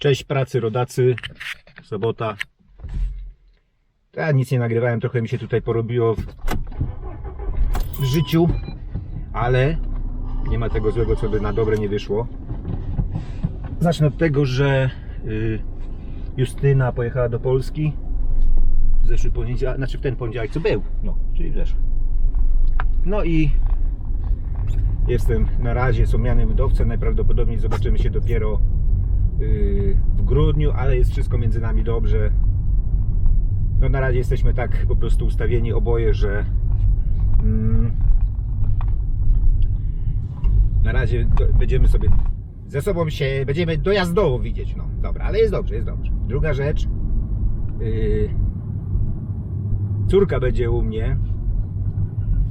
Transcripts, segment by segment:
Cześć pracy rodacy, sobota. Ja nic nie nagrywałem, trochę mi się tutaj porobiło w, życiu, ale nie ma tego złego, co by na dobre nie wyszło. Zacznę od tego, że y, Justyna pojechała do Polski w zeszły poniedziałek, znaczy w ten poniedziałek, co był, no, czyli w zeszły. No i jestem na razie z omianym wydawcą, najprawdopodobniej zobaczymy się dopiero w grudniu, ale jest wszystko między nami dobrze. No na razie jesteśmy tak po prostu ustawieni oboje, że mm, na razie będziemy sobie ze sobą się, będziemy dojazdowo widzieć, no dobra, ale jest dobrze, jest dobrze. Druga rzecz, yy, córka będzie u mnie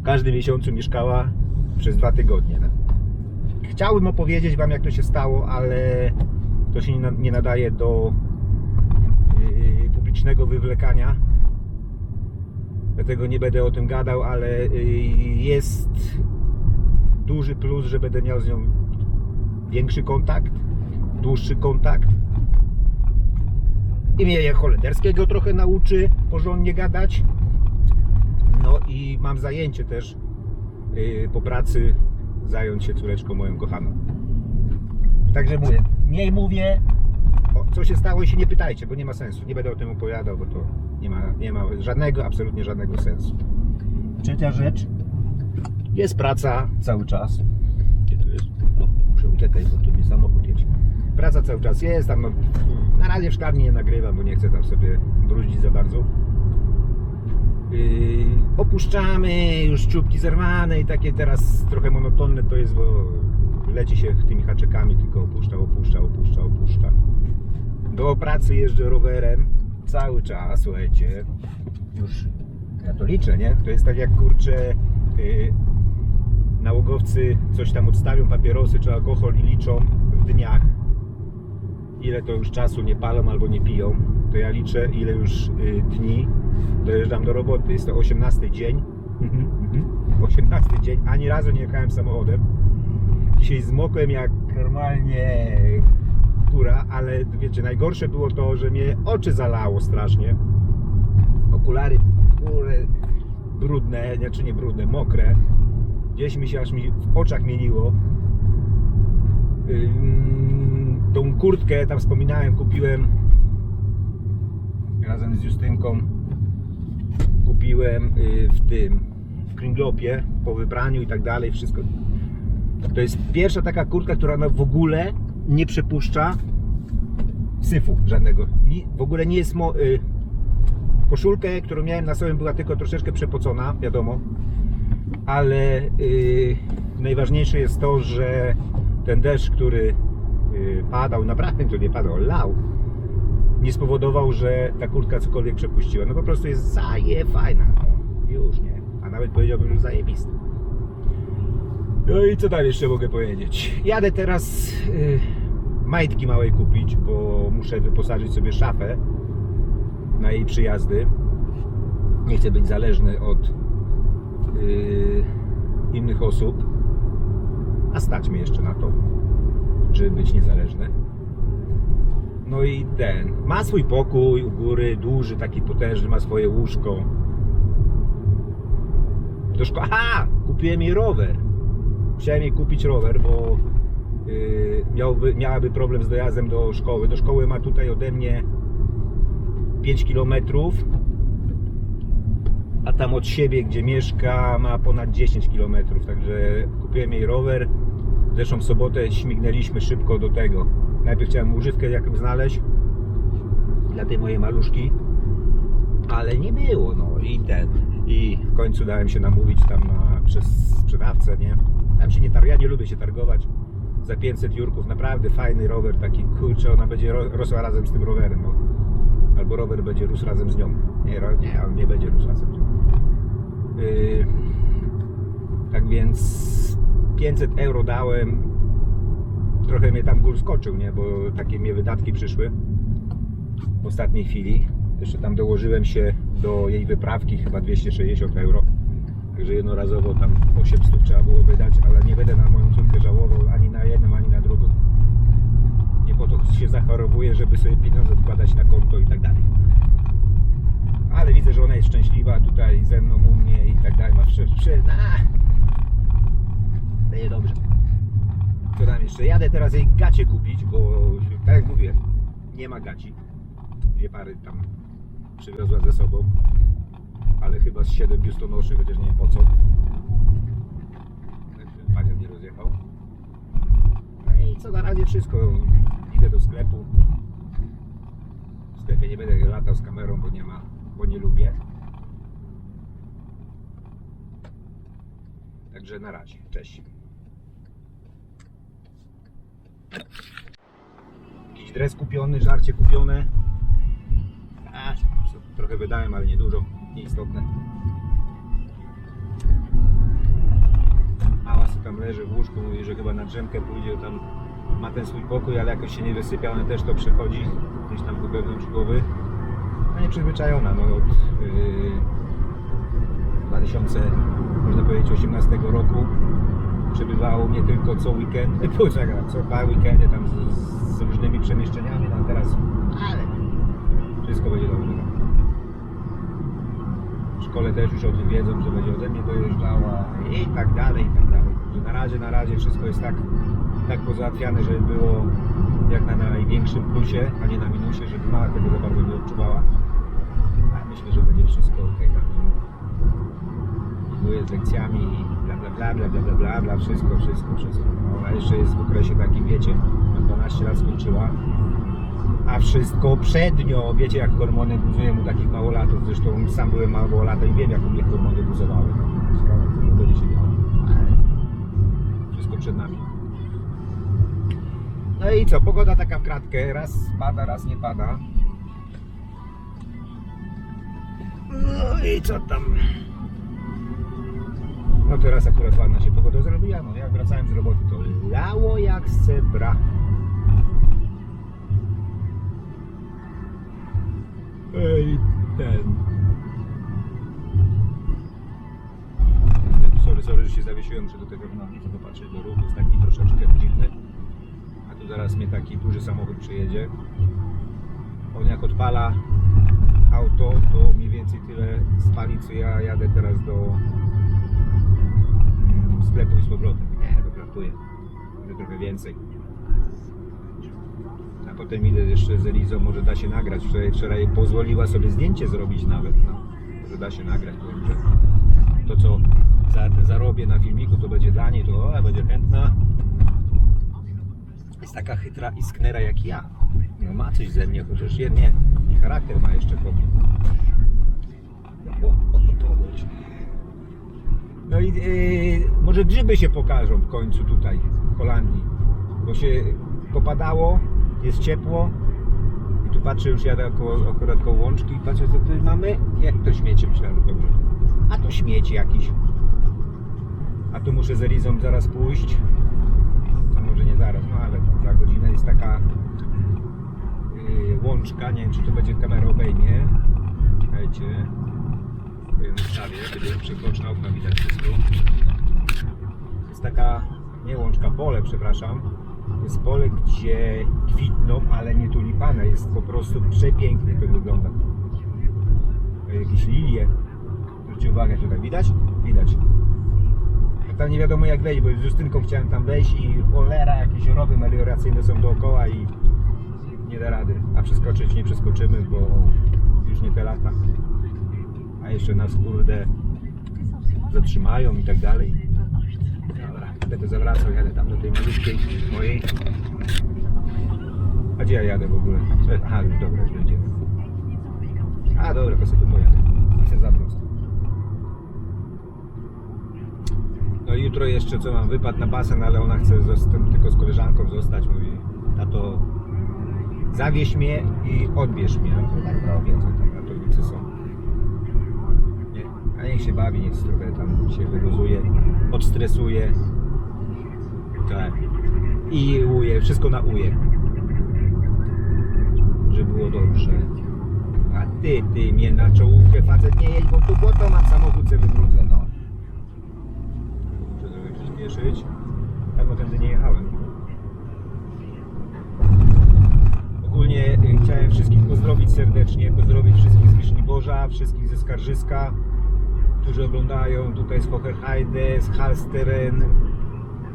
w każdym miesiącu mieszkała przez dwa tygodnie. Chciałbym opowiedzieć Wam, jak to się stało, ale to się nie na- nie nadaje do yy, publicznego wywlekania. Dlatego nie będę o tym gadał, ale yy, jest duży plus, że będę miał z nią większy kontakt, dłuższy kontakt. I mnie holenderskiego trochę nauczy porządnie gadać. No i mam zajęcie też yy, po pracy zająć się córeczką moją kochaną. Także mówię, nie mówię, o, co się stało i się nie pytajcie, bo nie ma sensu. Nie będę o tym opowiadał, bo to nie ma, nie ma żadnego, absolutnie żadnego sensu. Trzecia rzecz, jest praca cały czas. Gdzie tu jest? O, muszę uciekać, bo tu mi samochód jedzie. Praca cały czas jest, tam no, na razie w szklarni nie nagrywam, bo nie chcę tam sobie bruździć za bardzo. Yy, opuszczamy, już czubki zerwane i takie teraz trochę monotonne to jest, bo leci się tymi haczekami, tylko opuszcza, opuszcza, opuszcza, opuszcza. Do pracy jeżdżę rowerem cały czas, słuchajcie, już ja to liczę, nie? To jest tak jak kurczę yy, nałogowcy coś tam odstawią, papierosy czy alkohol i liczą w dniach ile to już czasu nie palą albo nie piją, to ja liczę ile już y, dni dojeżdżam do roboty. Jest to 18 dzień. 18 dzień, ani razu nie jechałem samochodem. Dzisiaj zmokłem jak normalnie kura, ale wiecie, najgorsze było to, że mnie oczy zalało strasznie. Okulary kurde, brudne, znaczy nie brudne, mokre. Gdzieś mi się aż mi w oczach mieniło. Tą kurtkę, tam wspominałem, kupiłem razem z Justynką. Kupiłem y, w tym, w Kringlopie, po wybraniu i tak dalej, wszystko. To jest pierwsza taka kurtka, która no w ogóle nie przepuszcza syfu żadnego. W ogóle nie jest mo- y, koszulkę, którą miałem na sobie była tylko troszeczkę przepocona, wiadomo. Ale y, najważniejsze jest to, że ten deszcz, który y, padał, naprawdę to nie padał, lał, nie spowodował, że ta kurtka cokolwiek przepuściła. No po prostu jest zaje fajna. Już nie. A nawet powiedziałbym, że zajebista. No i co dalej jeszcze mogę powiedzieć? Jadę teraz y, majtki małej kupić, bo muszę wyposażyć sobie szafę na jej przyjazdy. Nie chcę być zależny od y, innych osób. A stać mnie jeszcze na to, żeby być niezależny. No i ten. Ma swój pokój u góry, duży, taki potężny, ma swoje łóżko. Do Aha! Kupiłem jej rower. Chciałem jej kupić rower, bo yy, miałby, miałaby problem z dojazdem do szkoły. Do szkoły ma tutaj ode mnie 5 km, a tam od siebie, gdzie mieszka, ma ponad 10 km. Także kupiłem jej rower. Zresztą w sobotę śmignęliśmy szybko do tego. Najpierw chciałem używkę jakąś znaleźć dla tej mojej maluszki, ale nie było, no i ten. I w końcu dałem się namówić tam na, przez sprzedawcę, nie? Się nie tar- ja nie lubię się targować za 500 jurków, naprawdę fajny rower, taki kurczę, ona będzie ro- rosła razem z tym rowerem, no. Albo rower będzie rósł razem z nią. Nie, nie, on nie będzie rósł razem z nią. Yy, tak więc 500 euro dałem. Trochę mnie tam gól skoczył, nie? Bo takie mnie wydatki przyszły w ostatniej chwili. Jeszcze tam dołożyłem się do jej wyprawki chyba 260 euro. Także jednorazowo tam 800 trzeba było wydać, ale nie będę na moją córkę żałował ani na jedną, ani na drugą. Nie po to się zachorowuje, żeby sobie pieniądze odkładać na konto i tak dalej. Ale widzę, że ona jest szczęśliwa tutaj ze mną, u mnie i tak dalej. Ma wszy, na. Będzie dobrze. Co tam jeszcze? Jadę teraz jej gacie kupić, bo tak jak mówię, nie ma gaci. Dwie pary tam przywiozła ze sobą. Ale chyba z 7 biustonoszy, chociaż nie wiem po co. Panią nie rozjechał. No i co na razie wszystko. Idę do sklepu. W sklepie nie będę latał z kamerą, bo nie ma, bo nie lubię. Także na razie. Cześć. Jakiś dres kupiony, żarcie kupione. A, trochę wydałem, ale nie dużo. Nieistotne. Mała sobie tam leży w łóżku, mówi, że chyba na drzemkę pójdzie, tam ma ten swój pokój, ale jakoś się nie wysypia, ona też to przechodzi, gdzieś tam wewnątrz głowy. No nieprzyzwyczajona, no od yy, 2000, można powiedzieć, 18 roku przebywało mnie tylko co weekend, poczekaj, co dwa weekendy tam z, z różnymi przemieszczeniami, no a teraz, ale wszystko będzie dobrze. Szkole też już o tym wiedzą, że będzie ode mnie dojeżdżała i tak dalej, i tak dalej. Także na razie, na razie wszystko jest tak, tak pozałatwiane, żeby było jak na największym plusie, a nie na minusie, żeby mama tego za bardzo nie odczuwała. A myślę, że będzie wszystko ok. Były z lekcjami i bla bla bla bla bla bla bla, wszystko, wszystko, wszystko. No, Ona jeszcze jest w okresie takim, wiecie, ma 12 lat skończyła, a wszystko przed nią. Wiecie, jak hormony buzują u takich małolatów. Zresztą sam byłem małolatem i wiem, jak u mnie hormony buzowały. Wszystko przed nami. No i co, pogoda taka w kratkę. Raz pada, raz nie pada. No i co tam? No teraz akurat ładna się pogoda zrobiła. No jak wracałem z roboty, to lało jak z cebra. Ej, ten. Sorry, sorry, że się zawiesiłem przed do tego równowicy, popatrzeć do ruchu, jest taki troszeczkę dziwny. A tu zaraz mnie taki duży samochód przyjedzie. On jak odpala auto, to mniej więcej tyle spali, co ja jadę teraz do sklepu z powrotem. Nie, to żartuję. Może trochę więcej. A potem idę jeszcze z Elizą, może da się nagrać. Wczoraj, wczoraj pozwoliła sobie zdjęcie zrobić nawet. No. Może da się nagrać, powiem, że to co za, zarobię na filmiku, to będzie dla niej, to o, będzie chętna. Jest taka chytra i sknera jak ja. No ma coś ze mnie, chociaż je nie. I charakter ma jeszcze kobiet. No i yy, może grzyby się pokażą w końcu tutaj, w Holandii. Bo się popadało, jest ciepło. I tu patrzę, już jadę około, akurat koło łączki i patrzę, co tu mamy. Jak to śmiecie, myślałem, dobrze. A to śmieci jakiś. A tu muszę z Elizą zaraz pójść. A może nie zaraz, no ale za godzinę jest taka yy, łączka. Nie wiem, czy to będzie kamera obejmie. Czekajcie. Ją ustawię, będzie przekroczna okno widać wszystko. Jest taka, nie łączka, pole, przepraszam. Jest pole, gdzie kwitną, ale nie tulipany. Jest po prostu przepięknie to wygląda. To Jakieś lilie. Zwróćcie uwagę tutaj, widać? Widać. A Tam nie wiadomo jak wejść, bo z Justynką chciałem tam wejść i cholera, jakieś rowy melioracyjne są dookoła i nie da rady. A przeskoczyć nie przeskoczymy, bo już nie te lata. A jeszcze nas kurde zatrzymają i tak dalej. Będę zawracał, jadę tam do tej malutkiej mojej. A gdzie ja jadę w ogóle? Aha, już dobra, już. A dobra, to sobie pojadę. Chcę zabrać. No i jutro jeszcze co mam, wypad na basen, ale ona chce zostać, tylko z koleżanką zostać, mówi, tato zawieź mnie i odbierz mnie. No to tak robię, co są. A niech się bawi, niech trochę tam się wyluzuje, odstresuje. Tak. I uje, wszystko na uje. Żeby było dobrze. A ty, ty mnie na czołówkę facet nie jedź, bo tu błoto mam samochód se wywrócę, no. Muszę trochę przyspieszyć. Dawno tędy nie jechałem. ogólnie y, chciałem wszystkich pozdrowić serdecznie, pozdrowić wszystkich z Wiszniborza, wszystkich ze Skarżyska, którzy oglądają tutaj z Hocherheide, z Halsteren,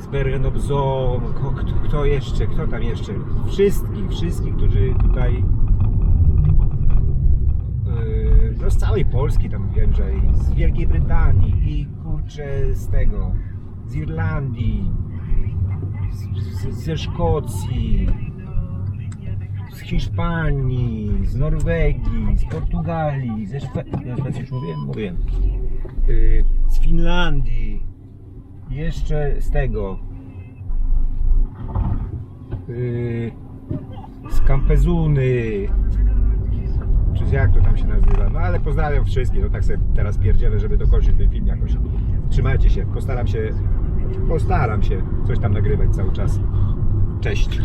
z Bergen-op-Zoom, kto, kto, kto jeszcze, kto tam jeszcze? Wszystkich, wszystkich, którzy tutaj yy, no z całej Polski tam wiem, że i z Wielkiej Brytanii i kurczę z tego, z Irlandii, z, z, ze Szkocji, z Hiszpanii, z Norwegii, z Portugalii, ze Szwecji, ja już mówiłem? Mówiłem. Yy, z Finlandii, jeszcze z tego, yy, z Campezuny, czy jak to tam się nazywa, no ale pozdrawiam wszystkich, no tak sobie teraz pierdzielę, żeby dokończyć ten film jakoś. Trzymajcie się, postaram się, postaram się coś tam nagrywać cały czas. Cześć.